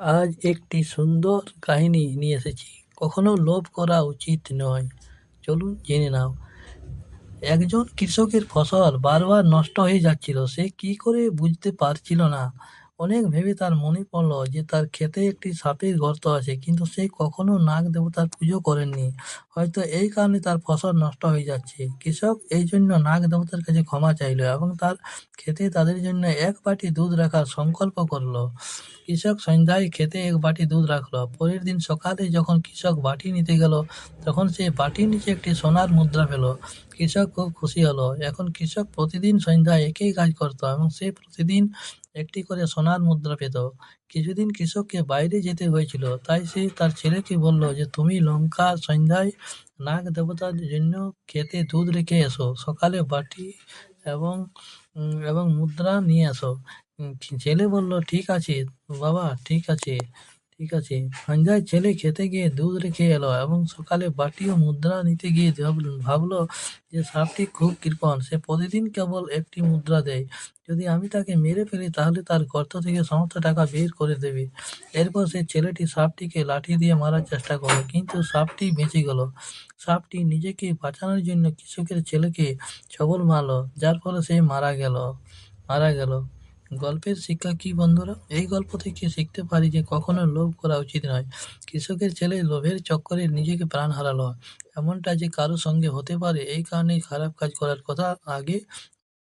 আজ একটি সুন্দর কাহিনী নিয়ে এসেছি। কখনো লোভ করা উচিত নয়। চলুন জেনে নাও। একজন কৃষকের ফসল বারবার নষ্ট হয়ে যাচ্ছিল, সে কি করে বুঝতে পারছিল না? অনেক ভেবে তার মনে পড়ল যে তার ক্ষেতে একটি সাপের গর্ত আছে, কিন্তু সে কখনো নাগ দেবতার পুজো করেননি। হয়তো এই কারণে তার ফসল নষ্ট হয়ে যাচ্ছে। কৃষক এই জন্য নাগ দেবতার কাছে ক্ষমা চাইল এবং তার ক্ষেতে তাদের জন্য এক বাটি দুধ রাখার সংকল্প করল। কৃষক সন্ধ্যায় খেতে এক বাটি দুধ রাখল। পরের দিন সকালে যখন কৃষক বাটি নিতে গেল, তখন সে বাটির নিচে একটি সোনার মুদ্রা পেল। কৃষক খুব খুশি হলো। এখন কৃষক প্রতিদিন সন্ধ্যায় একই কাজ করতো এবং সে প্রতিদিন একটি করে সোনার মুদ্রা পেত। কিছুদিন কৃষককে বাইরে যেতে হয়েছিল, তাই সে তার ছেলেকে বলল যে, তুমি লঙ্কা, সন্ধ্যায় নাগ দেবতার জন্য খেতে দুধ রেখে এসো। সকালে বাটি এবং এবং মুদ্রা নিয়ে এসো। ছেলে বলল, ঠিক আছে, বাবা, ঠিক আছে। ঠিক আছে। সন্ধ্যায় ছেলে খেতে গিয়ে দুধ রেখে এলো এবং সকালে বাটি ও মুদ্রা নিতে গিয়ে ভাবল- যে সাপটি খুব কৃপণ। সে প্রতিদিন কেবল একটি মুদ্রা দেয়। যদি আমি তাকে মেরে ফেলি, তাহলে তার গর্ত থেকে সমস্ত টাকা বের করে দেবে। এরপর সে ছেলেটি সাপটিকে লাঠি দিয়ে মারার চেষ্টা করল, কিন্তু সাপটি বেঁচে গেল। সাপটি নিজেকে বাঁচানোর জন্য কৃষকের ছেলেকে ছবল মারলো, যার ফলে সে মারা গেল। মারা গেল। গল্পের শিক্ষা কি বন্ধুরা? এই গল্প থেকে শিখতে পারি যে কখনো লোভ করা উচিত নয়। কৃষকের ছেলে লোভের চক্করে নিজেকে প্রাণ হারালো। এমনটা যে কারও সঙ্গে হতে পারে, এই কারণেই খারাপ কাজ করার কথা আগে